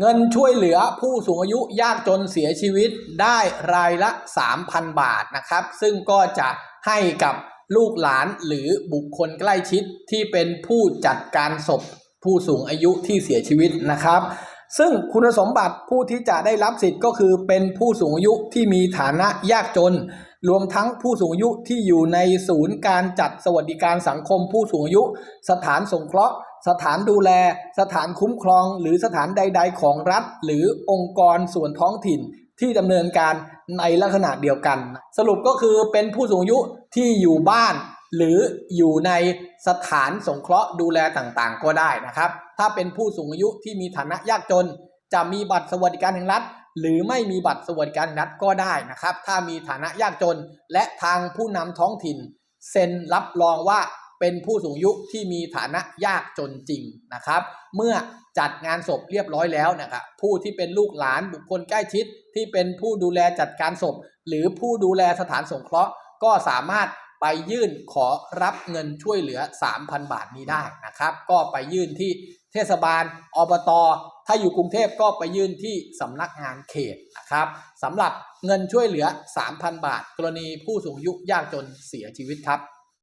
เงินช่วยเหลือผู้สูงอายุยากจนเสียชีวิตได้รายละ 3,000 บาทนะครับ ซึ่งก็จะให้กับลูกหลานหรือบุคคลใกล้ชิดที่เป็นผู้จัดการศพผู้สูงอายุที่เสียชีวิตนะครับ ซึ่งคุณสมบัติผู้ที่จะได้รับสิทธิ์ก็คือเป็นผู้สูงอายุที่มีฐานะยากจน รวมทั้งผู้สูงอายุที่อยู่ในศูนย์การจัดสวัสดิการสังคมผู้สูงอายุ สถานสงเคราะห์ สถานดูแล สถานคุ้มครอง หรือสถานใด ๆ ของรัฐ หรือองค์กรส่วนท้องถิ่นที่ดำเนินการในลักษณะเดียวกัน สรุปก็คือเป็นผู้สูงอายุที่อยู่บ้าน หรืออยู่ในสถานสงเคราะห์ดูแลต่างๆ ก็ได้นะครับ ถ้าเป็นผู้สูงอายุที่มีฐานะยากจน จะมีบัตรสวัสดิการแห่งรัฐ หรือไม่มีบัตรสวัสดิการแห่งรัฐก็ได้นะครับ ถ้ามีฐานะยากจน และทางผู้นำท้องถิ่น เซ็นรับรองว่าเป็นผู้สูงอายุที่มีฐานะยากจนจริงนะครับ เมื่อจัดงานศพเรียบร้อยแล้วนะครับผู้ที่เป็นลูกหลานบุคคลใกล้ชิด ที่เป็นผู้ดูแลจัดการศพ หรือผู้ดูแลสถานสงเคราะห์ ก็สามารถ ไปยื่นขอรับเงินช่วยเหลือ 3,000 บาทนี้ได้นะครับ ก็ไปยื่นที่เทศบาลอบตถ้าอยู่กรุงเทพก็ไปยื่นที่สำนักงานเขตนะครับสำหรับเงินช่วยเหลือ 3,000 บาท กรณีผู้สูงอายุยากจนเสียชีวิตครับ